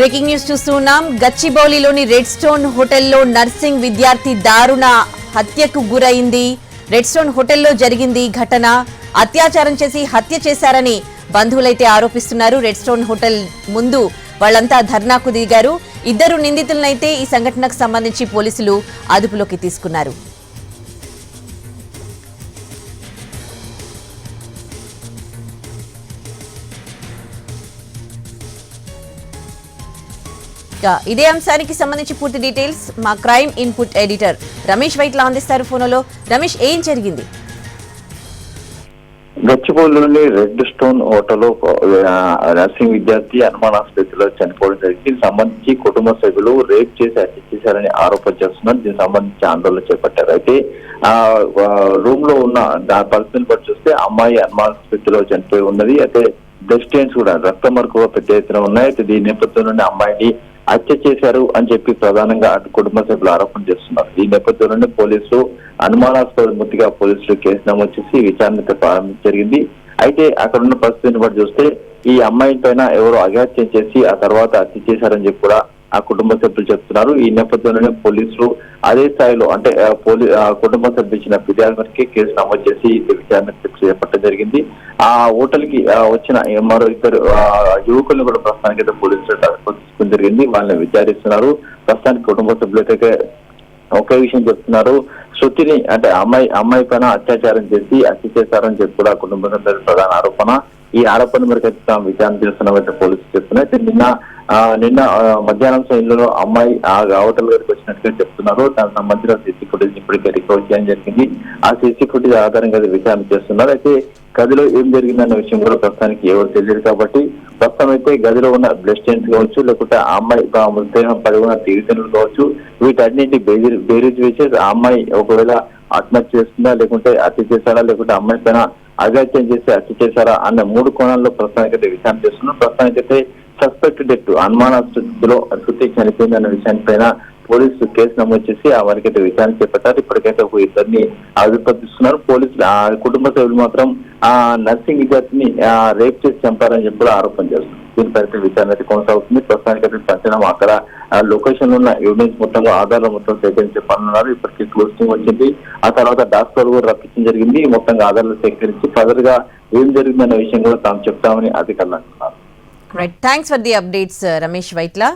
Breaking news చూస్తున్నాం. గచ్చిబౌలిలోని red stone హోటల్లో నర్సింగ్ విద్యార్థి దారుణ హత్యకు గురైంది. రెడ్ స్టోన్ హోటల్లో జరిగింది ఘటన. అత్యాచారం చేసి హత్య చేశారని బంధువులైతే ఆరోపిస్తున్నారు. రెడ్ స్టోన్ హోటల్ ముందు వాళ్ళంతా ధర్నాకు దిగారు. ఇద్దరు నిందితులనైతే ఈ సంఘటనకు సంబంధించి పోలీసులు అదుపులోకి తీసుకున్నారు. ఇదే అంశానికి సంబంధించి పూర్తి డీటెయిల్స్ మా crime input editor Ramesh Vaitla అందిస్తారు ఫోన్లో. రమేష్ ఏం జరిగింది? గచ్చిబౌలిలోని రెడ్ స్టోన్ హోటల్లో నర్సింగ్ విద్యార్థి అనుమానాస్పత్రిలో చనిపోవడం జరిగింది. దీనికి సంబంధించి కుటుంబ సభ్యులు రేప్ చేసి హత్య చేశారని ఆరోపణ చేస్తున్నారు. దీనికి సంబంధించి ఆందోళన చేపట్టారు. అయితే ఆ రూమ్లో ఉన్న దాని పరిస్థితిని బట్టి చూస్తే అమ్మాయి అనుమానాస్పత్రిలో చనిపోయి ఉన్నది. అయితే బ్లడ్ స్టెయిన్స్ కూడా రక్త మరకువ పెద్ద ఎత్తున ఉన్నాయి. అయితే దీని నేపథ్యంలోనే అమ్మాయిని హత్య చేశారు అని చెప్పి ప్రధానంగా అటు కుటుంబ సభ్యులు ఆరోపణ చేస్తున్నారు. ఈ నేపథ్యంలోనే పోలీసులు అనుమానాస్పద మృతిగా పోలీసులు కేసు నమోదు చేసి విచారణ ప్రారంభం ప్రారంభించ జరిగింది. అయితే అక్కడ ఉన్న పరిస్థితిని బట్టి చూస్తే ఈ అమ్మాయి పైన ఎవరో అఘాత్యం చేసి ఆ తర్వాత హత్య చేశారని చెప్పి కూడా ఆ కుటుంబ సభ్యులు చెప్తున్నారు. ఈ నేపథ్యంలోనే పోలీసులు అదే స్థాయిలో అంటే పోలీ కుటుంబ సభ్యులు ఇచ్చిన ఫిర్యాదు మేరకే కేసు నమోదు చేసి విచారణ చేపట్టడం జరిగింది. ఆ హోటల్కి వచ్చిన మరో ఇద్దరు ఆ, యువకులను కూడా ప్రస్తుతానికి అయితే పోలీసులు తీసుకోవడం జరిగింది వాళ్ళని విచారిస్తున్నారు. ప్రస్తుతానికి కుటుంబ సభ్యులైతే ఒకే విషయం చెప్తున్నారు. శృతిని అంటే అమ్మాయి అమ్మాయి పైన అత్యాచారం చేసి హత్య చేశారని చెప్పి కూడా కుటుంబ సభ్యుల ప్రధాన ఆరోపణ. ఈ ఆరోపణ మేరకు అయితే తాము విచారణ చేస్తున్నామైతే పోలీసులు చెప్తున్నారు. అయితే నిన్న నిన్న మధ్యాహ్నం సమయంలో అమ్మాయి ఆ హోటల్ గారికి వచ్చినట్టుగా చెప్తున్నారు. దానికి సంబంధించిన సీసీ ఫుటేజ్ ఇప్పటికే రికవర్ చేయడం జరిగింది. ఆ సీసీ ఫుటేజ్ ఆధారంగా విచారణ చేస్తున్నారు. అయితే గదిలో ఏం జరిగిందన్న విషయం కూడా ప్రస్తుతానికి ఎవరు తెలియదు కాబట్టి ప్రస్తుతం అయితే గదిలో ఉన్న బ్లడ్ స్టెయిన్స్ కావచ్చు లేకుంటే ఆ అమ్మాయి మృతదేహం పడి ఉన్న తీరుతెనులు కావచ్చు వీటన్నింటి బేరీజ్ వేసి ఆ అమ్మాయి ఒకవేళ ఆత్మహత్య చేస్తుందా లేకుంటే హత్య చేశారా లేకుంటే అమ్మాయి పైన అగాత్యం చేసి హత్య చేశారా అన్న మూడు కోణాల్లో ప్రస్తుతానికి అయితే విచారణ చేస్తున్నాం. ప్రస్తుతానికి అయితే సస్పెక్ట్ డెత్ అనుమానాస్పదలో శృతి చనిపోయిందన్న అన్న విషయానిపైన పోలీసులు కేసు నమోదు చేసి ఆ విచారణ చేపట్టారు. ఇప్పటికైతే ఒక ఇద్దరిని అదుపుస్తున్నారు పోలీసులు ఆ కుటుంబ సభ్యులు మాత్రం ఆ నర్సింగ్ విద్యార్థిని రేప్ చేసి చంపారని చెప్పి కూడా ఆరోపణ చేస్తున్నారు. దీనిపై విచారణ అయితే కొనసాగుతుంది. ప్రస్తుతానికి అయితే పంచడం అక్కడ లొకేషన్ ఉన్న ఎవిడెన్స్ మొత్తం ఆధారాలు మొత్తం సేకరించే పనున్నారు ఇప్పటికీ క్లోజింగ్ వచ్చింది. ఆ తర్వాత డాక్టర్ కూడా రప్పించడం జరిగింది. మొత్తంగా ఆధారాలు సేకరించి ఫర్దర్గా ఏం జరిగిందనే విషయం కూడా తాము చెప్తామని అధికారులు అంటున్నారు. Right thanks for the updates Ramesh Vaitla